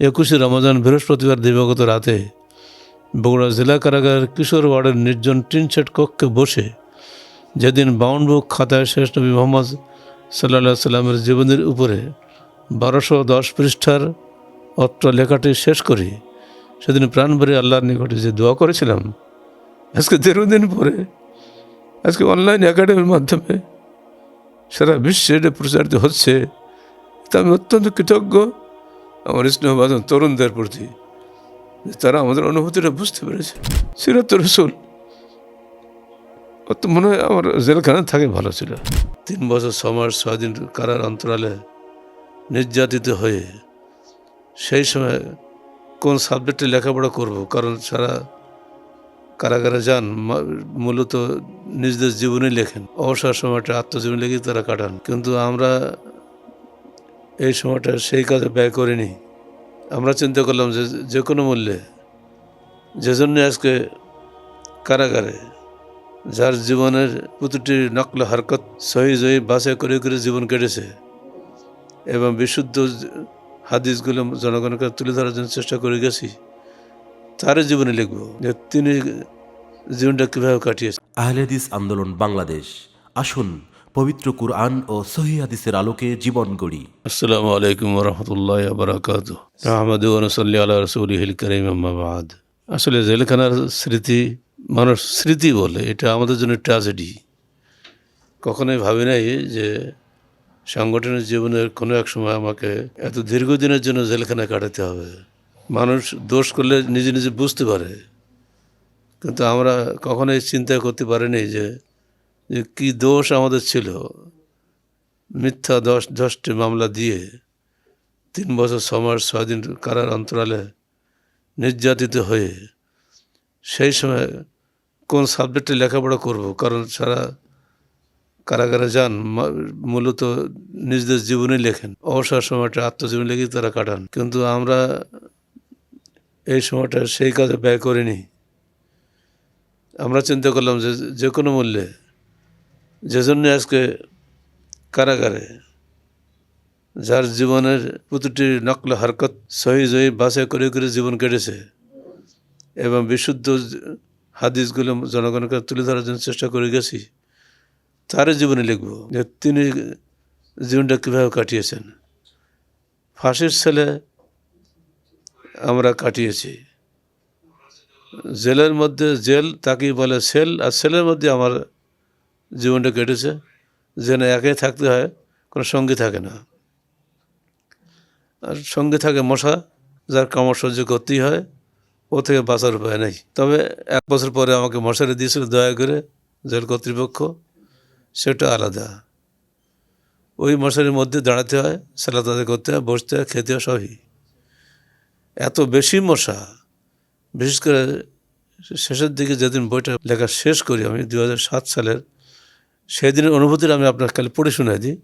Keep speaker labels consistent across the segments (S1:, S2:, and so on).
S1: একুশে রমজান বৃহস্পতিবার দিবাগত রাতে বগুড়া জেলা কারাগারের কিশোর ওয়ার্ডের নির্জন টিনশেট কক্ষে বসে যেদিন বাউন্ড বুক খাতায় শেষ নবী মোহাম্মদ সাল্লা সাল্লামের জীবনের উপরে বারোশো দশ পৃষ্ঠার অত্র লেখাটি শেষ করি, সেদিন প্রাণ ভরে আল্লাহর নিকটে যে দোয়া করেছিলাম, আজকে দীর্ঘদিন পরে, আজকে অনলাইন একাডেমির মাধ্যমে সারা বিশ্বে এটা প্রচারিত হচ্ছে। তা আমি অত্যন্ত কৃতজ্ঞ। আমার স্নেহবাদন তরুণদের প্রতি। তারা আমাদের অনুভূতিটা বুঝতে পেরেছে। সিরাত রসুল। অত মনে হয় আমার জেলখানা থাকে ভালো ছিল। তিন বছর ছ ছয় কারার অন্তরালে নির্যাতিত হয়ে সেই সময় কোন সাবজেক্টে লেখাপড়া করব? কারণ সারা কারাগারে যান মূলত নিজেদের জীবনে লেখেন। অবসর সময়টা আত্মজীবনী লেগে তারা কাটান। কিন্তু আমরা এই সময়টা সেই কাজে ব্যয় করিনি। আমরা চিন্তা করলাম যে যে কোনো মূল্যে, যে জন্য আজকে কারাগারে, যার জীবনের প্রতিটি নকল হরকত সহি জয়ী বাছাই করে করে জীবন কেটেছে এবং বিশুদ্ধ হাদিসগুলো জনগণকে তুলে ধরার জন্য চেষ্টা করে গেছি তার জীবনে লিখব যে তিনি জীবনটা কীভাবে কাটিয়েছে
S2: আহলেদিস আন্দোলন বাংলাদেশ। আসুন পবিত্র কুরআন ও সহি হাদিসের আলোকে জীবন গড়ি।
S1: আসসালামু আলাইকুম রহমতুল্লাহ বারাকাত আহমদ নসল্লি আল্লাহ রসুল করিম আহমাবাদ আসলে জেলখানার স্মৃতি, মানুষ স্মৃতি বলে, এটা আমাদের জন্য ট্র্যাজেডি কখনোই ভাবি নাই যে সাংগঠনিক জীবনের কোনো এক সময় আমাকে এত দীর্ঘদিনের জন্য জেলখানায় কাটাতে হবে। মানুষ দোষ করলে নিজে নিজে বুঝতে পারে। কিন্তু আমরা কখনোই চিন্তা করতে পারিনি যে যে কী দোষ আমাদের ছিল? মিথ্যা দশ, দশটি মামলা দিয়ে তিন বছর ছ মাস ছয় দিন কারার অন্তরালে নির্যাতিত হয়ে সেই সময় কোন সাবজেক্টে লেখাপড়া করব? কারণ সারা কারাগারে যান মূলত নিজেদের জীবনে লেখেন। অবসর সময়টা আত্মজীবনী লেগেই তারা কাটান। কিন্তু আমরা এই সময়টা সেই কাজে ব্যয় করিনি। আমরা চিন্তা করলাম যে যে কোনো মূল্যে যে জন্য আজকে কারাগারে, যার জীবনের প্রতিটি নকল হরকত সহি জয়ী বাছাই করে করে জীবন কেটেছে এবং বিশুদ্ধ হাদিসগুলো জনগণকে তুলে ধরার জন্য চেষ্টা করে গেছি তার জীবনে লিখব যে তিনি জীবনটা কীভাবে কাটিয়েছেন। ফাঁসির ছেলে আমরা কাটিয়েছি। জেলের মধ্যে জেল তাকেই বলে সেল, আর সেলের মধ্যে আমার জীবনটা কেটেছে, যেন একাই থাকতে হয়, কোনো সঙ্গী থাকে না। আর সঙ্গে থাকে মশা, যার কামড় সহ্য করতেই হয়, ও থেকে বাঁচার উপায় নেই। তবে এক বছর পরে আমাকে মশারি দিয়েছিল দয়া করে, জেল কর্তৃপক্ষ, সেটা আলাদা। ওই মশারির মধ্যে দাঁড়াতে হয় সালাদাতে করতে হয়, বসতে হয়, খেতে হয়, সবই। এত বেশি মশা, বিশেষ করে শেষের দিকে যেদিন বইটা লেখা শেষ করি আমি দু হাজার সাত সালের সেই দিনের অনুভূতিটা আমি আপনার খালি পড়ে শুনে দিই।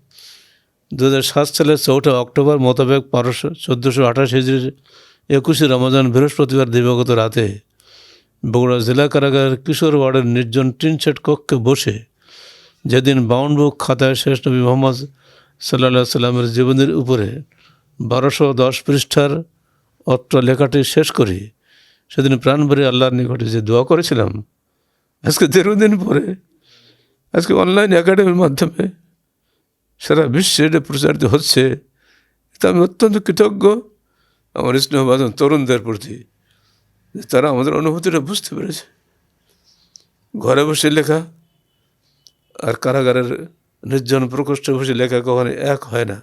S1: দু সালের চৌঠা অক্টোবর মোতাবেক বারোশো চোদ্দোশো আঠাশ হিজড়ির একুশে রমজান বৃহস্পতিবার দিবাগত রাতে বগুড়া জেলা কারাগারের কিশোর ওয়ার্ডের নির্জন টিন সেট কক্ষে বসে যেদিন বাউন্ড বুক খাতায় শেষ নবী মোহাম্মদ সাল্লা সাল্লামের জীবনের উপরে বারোশো দশ পৃষ্ঠার অত্র লেখাটি শেষ করি, সেদিন প্রাণ ভরে আল্লাহর নিকটে যে দোয়া করেছিলাম, আজকে দীর্ঘদিন পরে আজকে অনলাইন একাডেমির মাধ্যমে সারা বিশ্বে এটা প্রচারিত হচ্ছে তা আমি অত্যন্ত কৃতজ্ঞ। আমার স্নেহবাদন তরুণদের প্রতি তারা আমাদের অনুভূতিটা বুঝতে পেরেছে। ঘরে বসে লেখা আর কারাগারের নির্জন প্রকোষ্ঠে বসে লেখা কখনো এক হয় না,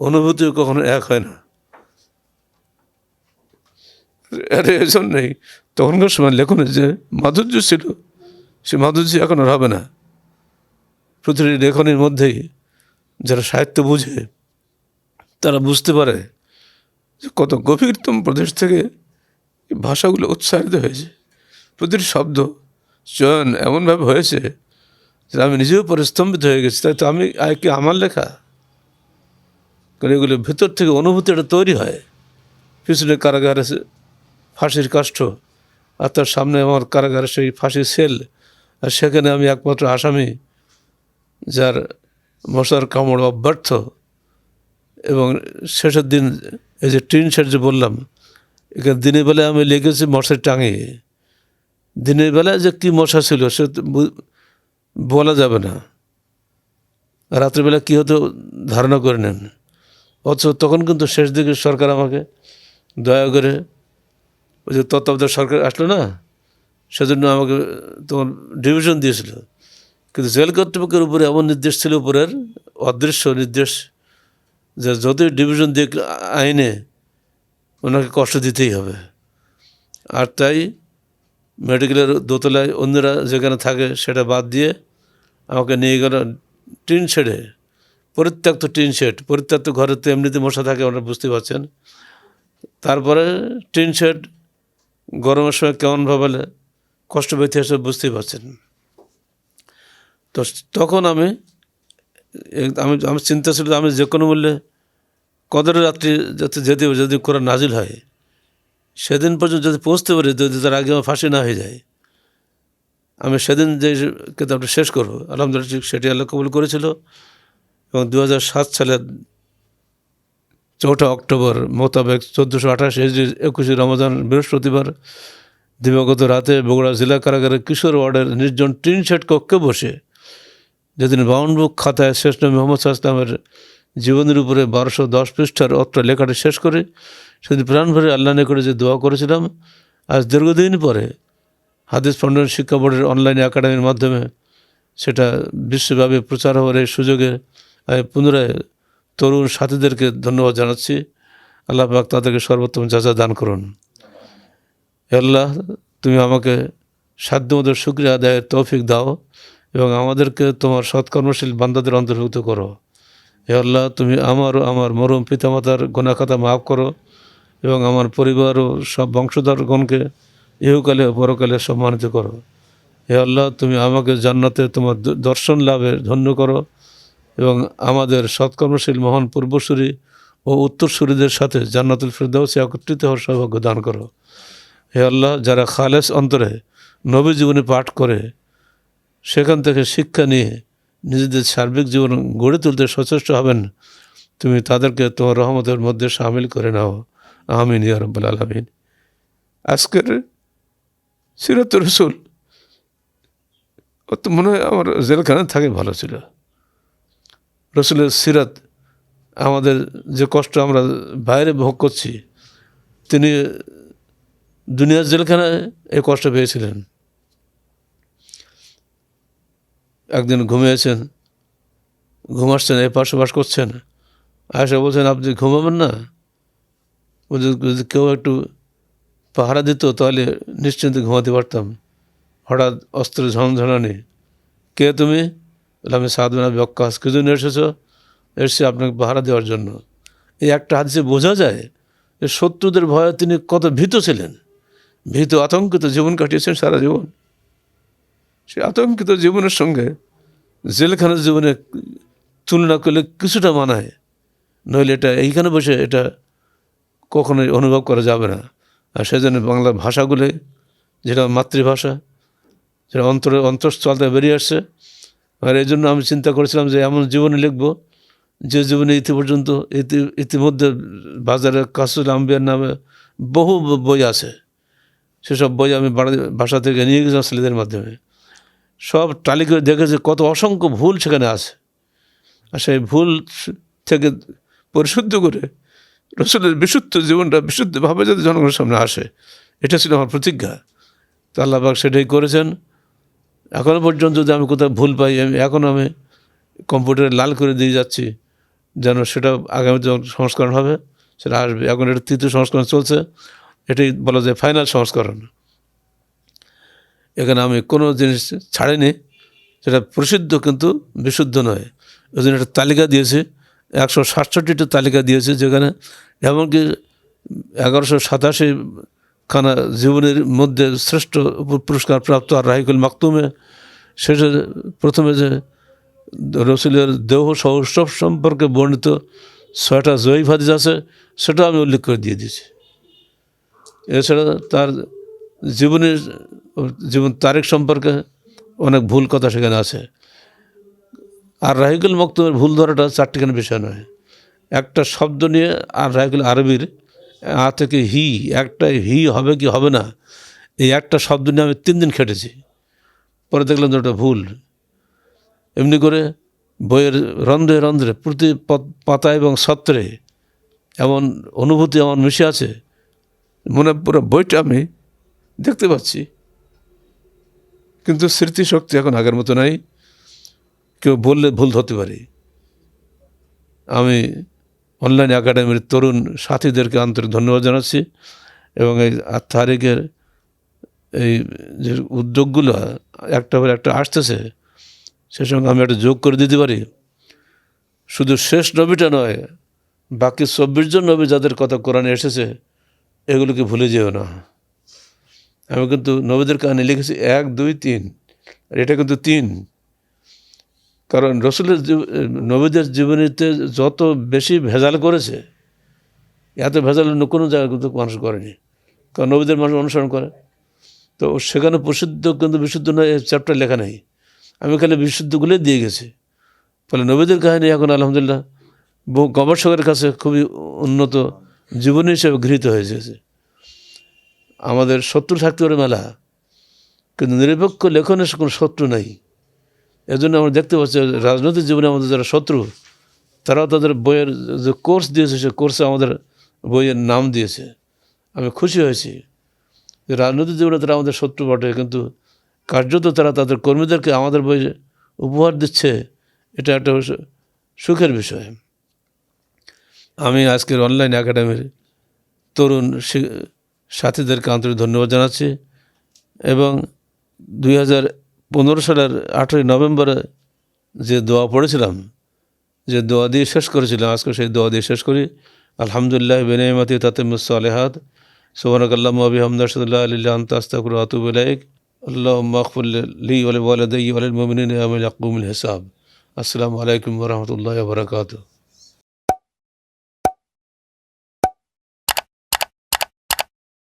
S1: অনুভূতিও কখনো এক হয় না। আর এই জন্যই তখনকার সময় লেখনের যে মাধুর্য ছিল, সে মাধুর্য এখন আর হবে না। প্রতিটি লেখনের মধ্যেই যারা সাহিত্য বুঝে, তারা বুঝতে পারে যে কত গভীরতম প্রদেশ থেকে ভাষাগুলো উচ্চারিত হয়েছে। প্রতিটি শব্দ চয়ন এমনভাবে হয়েছে যে আমি নিজেও পরে স্তম্ভিত হয়ে গেছি। তাই তো আমি আর কি আমার লেখা? কারণ এগুলো ভেতর থেকে অনুভূতিটা তৈরি হয়। পিছনে কারাগারে সে- ফাঁসির কাষ্ঠ আর তার সামনে আমার কারাগারে সেই ফাঁসির সেল। আর সেখানে আমি একমাত্র আসামি যার মশার কামড় অব্যর্থ এবং শেষের দিন এই যে টিন শেড যে বললাম, এখানে দিনের বেলায় আমি লেগেছি মশার টাঙিয়ে দিনের বেলায় যে কী মশা ছিল সে বলা যাবে না। রাত্রিবেলা কী হতো ধারণা করে নেন। অথচ তখন কিন্তু শেষ দিকে সরকার আমাকে দয়া করে ওই যে তত্ত্বাবধায়ক সরকার আসলো না, সেজন্য আমাকে তোমার ডিভিশন দিয়েছিল। কিন্তু জেল কর্তৃপক্ষের উপরে এমন নির্দেশ ছিল উপরের অদৃশ্য নির্দেশ যে যতই ডিভিশন দিয়ে আইনে ওনাকে কষ্ট দিতেই হবে। আর তাই মেডিকেলের দোতলায় অন্যরা যেখানে থাকে সেটা বাদ দিয়ে আমাকে নিয়ে গেল টিন শেডে, পরিত্যক্ত টিন শেড। পরিত্যক্ত ঘরে তো এমনিতে মশা থাকে, আপনারা বুঝতে পারছেন। তারপরে টিন শেড গরমের সময় কেমন ভাবে কষ্ট পেতে এসে বুঝতেই পারছেন। তো তখন আমি আমি আমি চিন্তা ছিল আমি যে কোনো মূল্যে কদর রাত্রি যাতে যেতে যদি কোরআন নাজিল হয়, সেদিন পর্যন্ত যদি পৌঁছতে পারি, যদি তার আগে আমার ফাঁসি না হয়ে যায়, আমি সেদিন যে কিতাবটা শেষ করব, আলহামদুলিল্লাহ সেটি আল্লাহ কবুল করেছিল। এবং দু সাত সালের চৌঠা অক্টোবর মোতাবেক চোদ্দোশো আঠাশ একুশে রমজান বৃহস্পতিবার দিবাগত রাতে বগুড়া জেলা কারাগারে কিশোর ওয়ার্ডের নির্জন টিন শেড কক্ষে বসে যেদিন বুক খাতায় শেষ নবী মোহাম্মদ সাল্লামের জীবনের উপরে বারোশো দশ পৃষ্ঠার অত্র লেখাটা শেষ করে সেদিন প্রাণ ভরে আল্লাহ করে যে দোয়া করেছিলাম, আজ দীর্ঘদিন পরে হাদিস পণ্ডন শিক্ষা বোর্ডের অনলাইন একাডেমির মাধ্যমে সেটা বিশ্বব্যাপী প্রচার হওয়ার এই সুযোগে আমি পুনরায় তরুণ সাথীদেরকে ধন্যবাদ জানাচ্ছি। আল্লাহ পাক তাদেরকে সর্বোত্তম যাচা দান করুন। আল্লাহ, তুমি আমাকে সাধ্যমতো শুক্রিয়া আদায়ের তৌফিক দাও। এবং আমাদেরকে তোমার সৎকর্মশীল বান্দাদের অন্তর্ভুক্ত করো। হে আল্লাহ, তুমি আমার ও আমার মরম পিতামাতার গোনাখাতা মাফ করো এবং আমার পরিবার ও সব বংশধরগণকে ইহকালে ও পরকালে সম্মানিত করো। হে আল্লাহ, তুমি আমাকে জান্নাতে তোমার দর্শন লাভে ধন্য করো এবং আমাদের সৎকর্মশীল মহান পূর্বসূরি ও উত্তরসূরিদের সাথে জান্নাতুল ফিরদাউসে একত্রিত হওয়ার সৌভাগ্য দান করো। হে আল্লাহ, যারা খালেস অন্তরে নবী জীবনে পাঠ করে সেখান থেকে শিক্ষা নিয়ে নিজেদের সার্বিক জীবন গড়ে তুলতে সচেষ্ট হবেন। তুমি তাদেরকে তোমার রহমতের মধ্যে সামিল করে নাও। আমিন ইয়া রব্বাল আলমিন। আজকের সিরাত রসুল ও তো মনে হয় আমার জেলখানে থাকে ভালো ছিল। রসুলের সিরাত আমাদের যে কষ্ট আমরা বাইরে ভোগ করছি, তিনি দুনিয়ার জেলখানায় এই কষ্ট পেয়েছিলেন। একদিন ঘুমিয়েছেন ঘুমাচ্ছেন এই পাশাপাশ করছেন। আয়সা বলছেন, আপনি ঘুমাবেন না? যদি কেউ একটু পাহারা দিত, তাহলে নিশ্চিন্তে ঘুমাতে পারতাম। হঠাৎ অস্ত্রের ঝনঝনানি। কে তুমি? আমি সাধনা বক্কাস। কিছু জন্য এসেছ? এসেছি আপনাকে পাহারা দেওয়ার জন্য। এই একটা হাদিসে বোঝা যায় যে শত্রুদের ভয়ে তিনি কত ভীত ছিলেন। ভীত, আতঙ্কিত জীবন কাটিয়েছেন সারা জীবন। সে আতঙ্কিত জীবনের সঙ্গে জেলখানার জীবনে তুলনা করলে কিছুটা মানায়। নইলে এটা এইখানে বসে এটা কখনোই অনুভব করা যাবে না। আর সেজন্য বাংলা ভাষাগুলি, যেটা মাতৃভাষা, যেটা অন্তরে অন্তঃস্থল থেকে বেরিয়ে আসছে, আর এই জন্য আমি চিন্তা করেছিলাম যে এমন জীবনে লিখব, যে জীবনে ইতি পর্যন্ত ইতি, ইতিমধ্যে বাজারে কাসুল আম্বিয়ার নামে বহু বই আছে। সেসব বই আমি বাসা থেকে নিয়ে গেছিলাম ছেলেদের মাধ্যমে। সব টালি করে দেখেছে কত অসংখ্য ভুল সেখানে আছে। আর সেই ভুল থেকে পরিশুদ্ধ করে রসুলের বিশুদ্ধ জীবনটা বিশুদ্ধভাবে যাতে জনগণের সামনে আসে, এটা ছিল আমার প্রতিজ্ঞা। তো আল্লাহবাক সেটাই করেছেন। এখনও পর্যন্ত যদি আমি কোথাও ভুল পাই, আমি এখন আমি কম্পিউটারে লাল করে দিয়ে যাচ্ছি, যেন সেটা আগামী সংস্করণ হবে, সেটা আসবে। এখন এটা তৃতীয় সংস্করণ চলছে, এটাই বলা যায় ফাইনাল সংস্করণ। এখানে আমি কোনো জিনিস ছাড়িনি। সেটা প্রসিদ্ধ কিন্তু বিশুদ্ধ নয়। ওই জন্য একটা তালিকা দিয়েছে। একশো সাতষট্টিটা তালিকা দিয়েছে যেখানে এমনকি এগারোশো সাতাশি খানা জীবনের মধ্যে শ্রেষ্ঠ পুরস্কার প্রাপ্ত আর রাহিকুল মাকতুমে। শেষে প্রথমে যে রসুলের দেহ সৌষ্ঠব সম্পর্কে বর্ণিত ছয়টা জয়ীফ হাদিস আছে, সেটা আমি উল্লেখ করে দিয়ে দিয়েছি। এছাড়া তার জীবনের জীবন তারিখ সম্পর্কে অনেক ভুল কথা সেখানে আছে। আর রাহিকুল মক্তমের ভুল ধরাটা চারটিখানি বিষয় নয়। একটা শব্দ নিয়ে আর রায়গুলো আরবির আ থেকে হি, একটা হি হবে কি হবে না, এই একটা শব্দ নিয়ে আমি তিন দিন খেটেছি। পরে দেখলাম যে ওটা ভুল। এমনি করে বইয়ের রন্ধ্রে রন্ধ্রে, প্রতি পাতা এবং সত্রে এমন অনুভূতি আমার মিশে আছে। মনে পুরো বইটা আমি দেখতে পাচ্ছি। কিন্তু স্মৃতিশক্তি এখন আগের মতো নাই। কেউ বললে ভুল ধরতে পারি। আমি অনলাইন একাডেমির তরুণ সাথীদেরকে আন্তরিক ধন্যবাদ জানাচ্ছি এবং এই তারিখের এই যে উদ্যোগগুলো একটা পর একটা আসতেছে, সে সঙ্গে আমি একটা যোগ করে দিতে পারি। শুধু শেষ নবীটা নয়, বাকি চব্বিশ জন নবী যাদের কথা কোরআনে এসেছে, এগুলোকে ভুলে যেও না। আমি কিন্তু নবীদের কাহিনী লিখেছি এক, দুই, তিন। আর এটা কিন্তু তিন। কারণ রসুলের নবীদের জীবনীতে যত বেশি ভেজাল করেছে, এত ভেজাল অন্য কোনো জায়গায় কিন্তু মানুষ করেনি। কারণ নবীদের মানুষ অনুসরণ করে। তো সেখানে প্রসিদ্ধ কিন্তু বিশুদ্ধ নয় চ্যাপ্টার লেখা নেই। আমি খালি বিশুদ্ধগুলোই দিয়ে গেছি। ফলে নবীদের কাহিনী এখন আলহামদুলিল্লাহ বহু গবেষকের কাছে খুবই উন্নত জীবনী হিসেবে গৃহীত হয়েছে আমাদের শত্রু থাকতে পারে মেলা, কিন্তু নিরপেক্ষ লেখনের কোনো শত্রু নাই। এজন্য আমরা দেখতে পাচ্ছি রাজনৈতিক জীবনে আমাদের যারা শত্রু, তারাও তাদের বইয়ের যে কোর্স দিয়েছে, সে কোর্সে আমাদের বইয়ের নাম দিয়েছে। আমি খুশি হয়েছি যে রাজনৈতিক জীবনে তারা আমাদের শত্রু বটে, কিন্তু কার্যত তারা তাদের কর্মীদেরকে আমাদের বই উপহার দিচ্ছে, এটা একটা সুখের বিষয়। আমি আজকের অনলাইন একাডেমির তরুণ সাথীদেরকে আন্তরিক ধন্যবাদ জানাচ্ছি এবং দুই হাজার পনেরো সালের আঠেরোই নভেম্বরে যে দোয়া পড়েছিলাম, যে দোয়া দিয়ে শেষ করেছিলাম, আজকে সেই দোয়া দিয়ে শেষ করি। আলহামদুলিল্লাহ বেনাইমাতি তাতে মুসালেহাত সোহানকাল্লাম আবি হামদাসুল্লাহ আলিল্লাহ আন্তাস্তাকুর আতুব ইলাইক। আল্লাহ মাকফুল্লি ওয়ালি ওয়ালাদাই ওয়ালিল মুমিনিন আমিল আকুমুল হিসাব। আসসালামু আলাইকুম ওরহমতুল্লাহ বরকাতুহ।